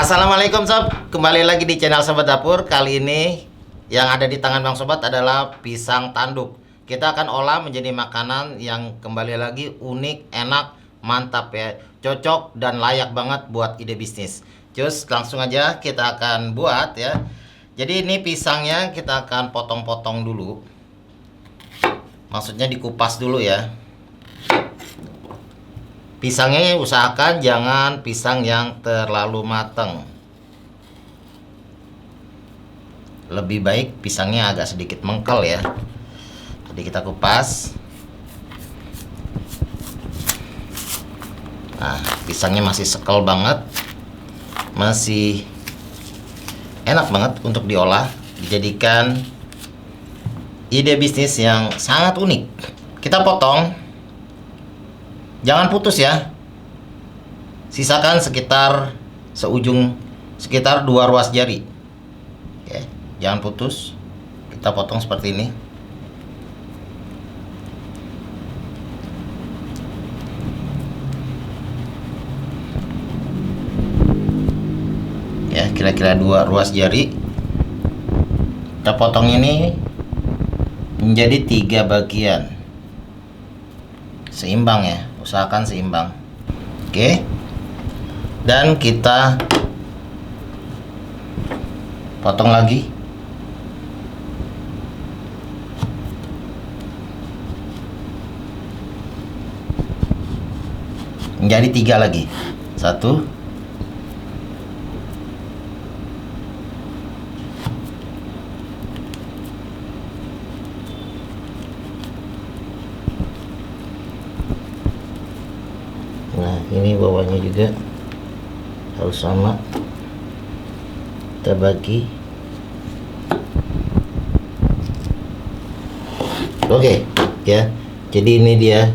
Assalamualaikum sob, kembali lagi di channel Sobat Dapur. Kali ini yang ada di tangan Bang Sobat adalah pisang tanduk. Kita akan olah menjadi makanan yang kembali lagi unik, enak, mantap ya. Cocok dan layak banget buat ide bisnis. Cus, langsung aja kita akan buat ya. Jadi ini pisangnya kita akan potong-potong dulu. Maksudnya dikupas dulu ya. Pisangnya usahakan jangan pisang yang terlalu matang. Lebih baik pisangnya agak sedikit mengkel ya. Jadi kita kupas. Nah, pisangnya masih sekel banget. Masih enak banget untuk diolah, dijadikan ide bisnis yang sangat unik. Kita potong Jangan putus ya. Sisakan sekitar seujung sekitar dua ruas jari. Oke, jangan putus. Kita potong seperti ini. Ya, kira-kira dua ruas jari. Kita potong ini menjadi tiga bagian. Seimbang ya. Usahakan seimbang. Oke. Dan kita potong lagi. Menjadi tiga lagi. Satu ini bawahnya juga harus sama. Kita bagi. Oke ya. Jadi ini dia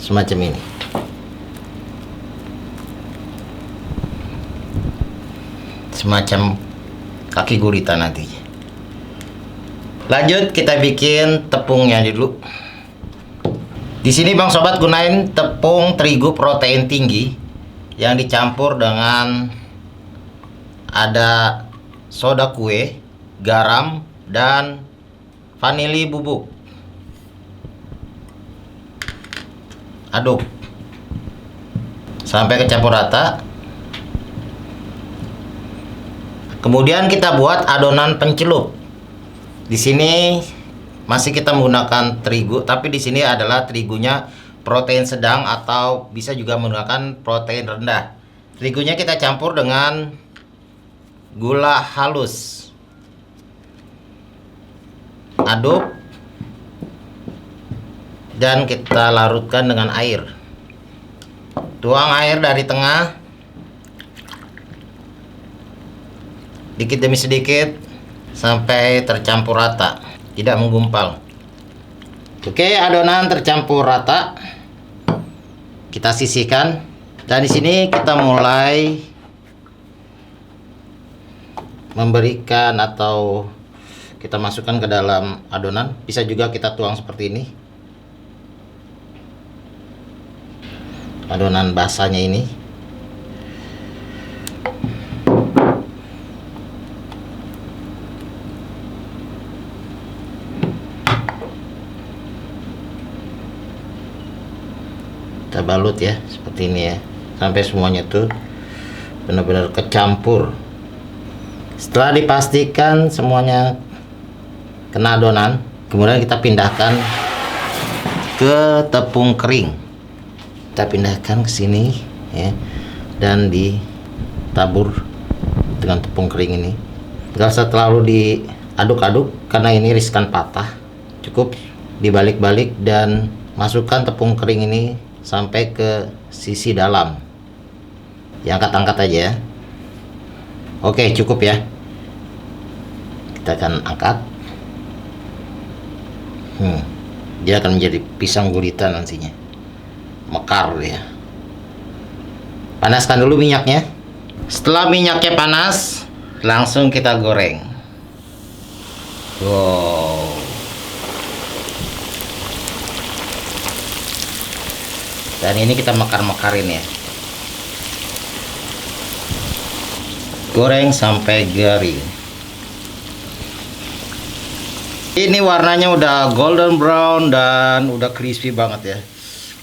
semacam ini. Semacam kaki gurita nantinya lanjut kita bikin tepungnya dulu di sini Bang Sobat gunain tepung terigu protein tinggi yang dicampur dengan ada soda kue, garam, dan vanili bubuk. Aduk sampai kecampur rata. Kemudian kita buat adonan pencelup. Di sini masih kita menggunakan terigu, tapi di sini adalah terigunya protein sedang atau bisa juga menggunakan protein rendah. Terigunya kita campur dengan gula halus. Aduk dan kita larutkan dengan air. Tuang air dari tengah dikit demi sedikit sampai tercampur rata tidak menggumpal. Oke adonan tercampur rata. Kita sisihkan. Dan di sini kita mulai memberikan atau kita masukkan ke dalam adonan. Bisa juga kita tuang seperti ini. Adonan basahnya ini kita balut ya seperti ini ya. Sampai semuanya tuh benar-benar kecampur. Setelah dipastikan semuanya kena adonan kemudian kita pindahkan ke tepung kering. Kita pindahkan ke sini ya dan ditabur dengan tepung kering ini. Nggak usah terlalu diaduk-aduk karena ini riskan patah. Cukup dibalik-balik dan masukkan tepung kering ini sampai ke sisi dalam. Yang angkat-angkat aja ya. Oke cukup ya. Kita akan angkat. Hmm, dia akan menjadi pisang gurita nantinya. Mekar ya panaskan dulu minyaknya. Setelah minyaknya panas langsung kita goreng. Wow dan ini kita mekar-mekarin ya. Goreng sampai garing ini warnanya udah golden brown dan udah crispy banget ya.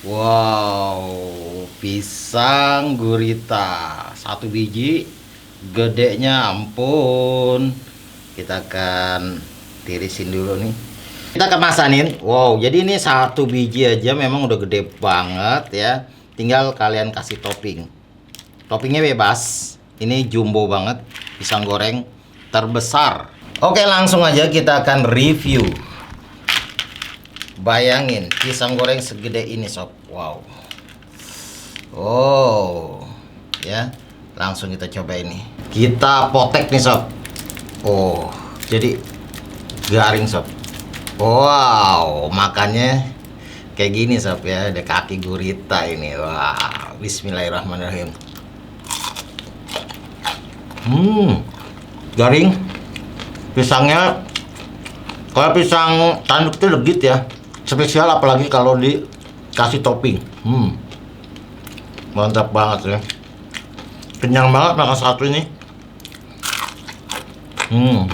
Wow pisang gurita. Satu biji gedenya ampun. Kita akan tirisin dulu nih kita kemasanin wow jadi ini satu biji aja memang udah gede banget ya. Tinggal kalian kasih topping. Toppingnya bebas. Ini jumbo banget pisang goreng terbesar. Oke langsung aja kita akan review. Bayangin pisang goreng segede ini sob. Wow. Oh ya. Langsung kita coba ini. Kita potek nih sob. Oh jadi garing sob wow makannya kayak gini sob ya. Ada kaki gurita ini. Wow Bismillahirrahmanirrahim. Hmm garing. Pisangnya kalau pisang tanduk itu legit ya. Spesial apalagi kalau dikasih topping. Hmm mantap banget ya. Kenyang banget makan satu ini. Hmm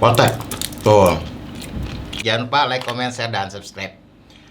Potek tuh. Jangan lupa like comment share dan subscribe